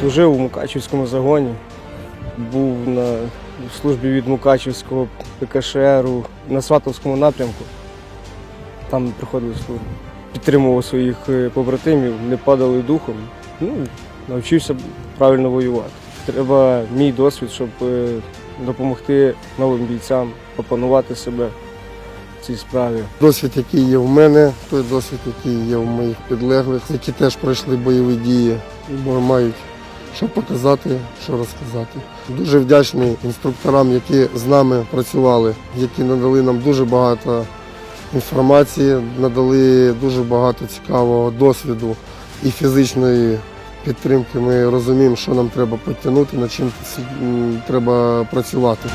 Служив у Мукачівському загоні, був на службі від Мукачівського ПКШРу на Сватовському напрямку. Там приходив службу. Підтримував своїх е, побратимів, не падали духом. Ну, навчився правильно воювати. Треба мій досвід, щоб е, допомогти новим бійцям опанувати себе в цій справі. Досвід, який є в мене, той досвід, який є в моїх підлеглих, які теж пройшли бойові дії, бо мають що показати, що розказати. Дуже вдячний інструкторам, які з нами працювали, які надали нам дуже багато інформації, надали дуже багато цікавого досвіду і фізичної підтримки. Ми розуміємо, що нам треба підтягнути, над чим треба працювати.